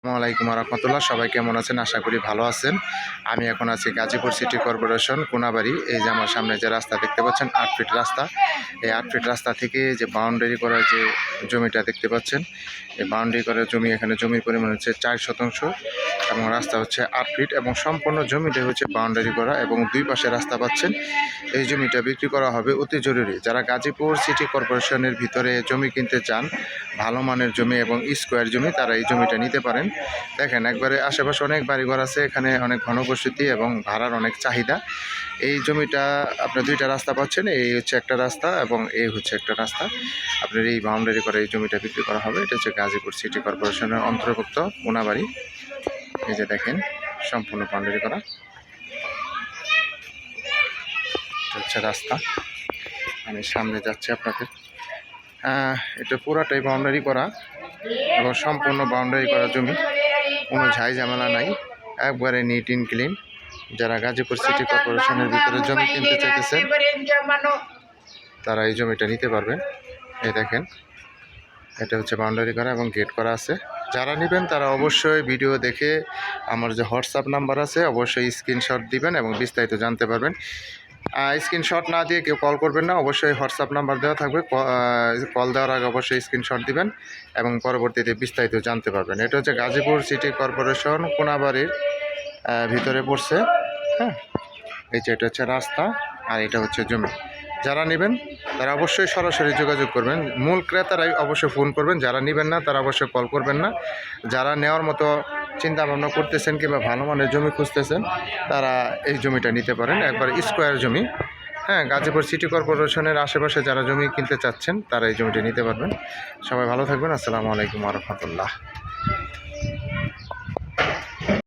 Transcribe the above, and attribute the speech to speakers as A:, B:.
A: আসসালামাইকুম রহমতুল্লাহ সবাই কেমন আছেন? আশা করি ভালো আছেন। আমি এখন আছি গাজীপুর সিটি কর্পোরেশন, কোনাবাড়ি। এই যে আমার সামনে যে রাস্তা দেখতে পাচ্ছেন, আট ফিট রাস্তা। এই আট ফিট রাস্তা থেকে যে বাউন্ডারি করা যে জমিটা দেখতে পাচ্ছেন, এই বাউন্ডারি করা জমি এখানে জমির পরিমাণ হচ্ছে চার শতাংশ এবং রাস্তা হচ্ছে আট ফিট এবং সম্পূর্ণ জমিটা হচ্ছে বাউন্ডারি করা এবং দুই পাশে রাস্তা পাচ্ছেন। এই জমিটা বিক্রি করা হবে অতি জরুরি। যারা গাজীপুর সিটি কর্পোরেশনের ভিতরে জমি কিনতে চান ভালো মানের জমি এবং স্কোয়ার জমি তারা এই জমিটা নিতে পারেন। দেখেন, একবারে আশেপাশে অনেক বাড়িঘর আছে, এখানে অনেক ঘনবসতি এবং ভাড়ার অনেক চাহিদা। এই জমিটা আপনার দুইটা রাস্তা পাচ্ছেন, এই হচ্ছে একটা রাস্তা এবং এই হচ্ছে একটা রাস্তা। আপনার এই বাউন্ডারি করে এই জমিটা বিক্রি করা হবে। এটা হচ্ছে গাজীপুর সিটি কর্পোরেশনের অন্তর্ভুক্ত মোনাবাড়ি। এই যে দেখেন, সম্পূর্ণ বাউন্ডারি করা। হচ্ছে রাস্তা। আমি সামনে যাচ্ছি আপনাদের। এটা পুরাটাই বাউন্ডারি করা এবং সম্পূর্ণ বাউন্ডারি করা জমি। কোনো ঝাই ঝামেলা নাই। একবারে নিট ইন ক্লিন যারা গাজীপুর সিটি কর্পোরেশনের ভিতরে জমি কিনতে চাইতেছেন তারা এই জমিটা নিতে পারবেন এই দেখেন, এটা হচ্ছে বাউন্ডারি করা এবং গেট করা আছে। যারা নেবেন, তারা অবশ্যই ভিডিও দেখে আমার যে হোয়াটসঅ্যাপ নাম্বার আছে, অবশ্যই স্ক্রিনশট দিবেন এবং বিস্তারিত জানতে পারবেন। স্ক্রিনশট না দিয়ে কেউ কল করবেন না। অবশ্যই হোয়াটসঅ্যাপ নাম্বার দেওয়া থাকবে। কল দেওয়ার আগে অবশ্যই স্ক্রিনশট দিবেন এবং পরবর্তীতে বিস্তারিত জানতে পারবেন। এটা হচ্ছে গাজীপুর সিটি কর্পোরেশন কোনাবাড়ির ভিতরে পড়ছে। হ্যাঁ? এই যে এটা হচ্ছে রাস্তা আর এটা হচ্ছে জমি। যারা নেবেন, তারা অবশ্যই সরাসরি যোগাযোগ করবেন। মূল ক্রেতারাই অবশ্যই ফোন করবেন, যারা নেবেন না, তারা অবশ্যই কল করবেন না। যারা নেওয়ার মতো চিন্তা ভাবনা করতেছেন কিংবা ভালো মানের জমি খুঁজতেছেন, তারা এই জমিটা নিতে পারেন। একবার স্কোয়ার জমি হ্যাঁ গাজীপুর সিটি কর্পোরেশনের আশেপাশে যারা জমি কিনতে চাচ্ছেন, তারা এই জমিটা নিতে পারবেন। সবাই ভালো থাকবেন। আসসালামু আলাইকুম রহমতুল্লাহ।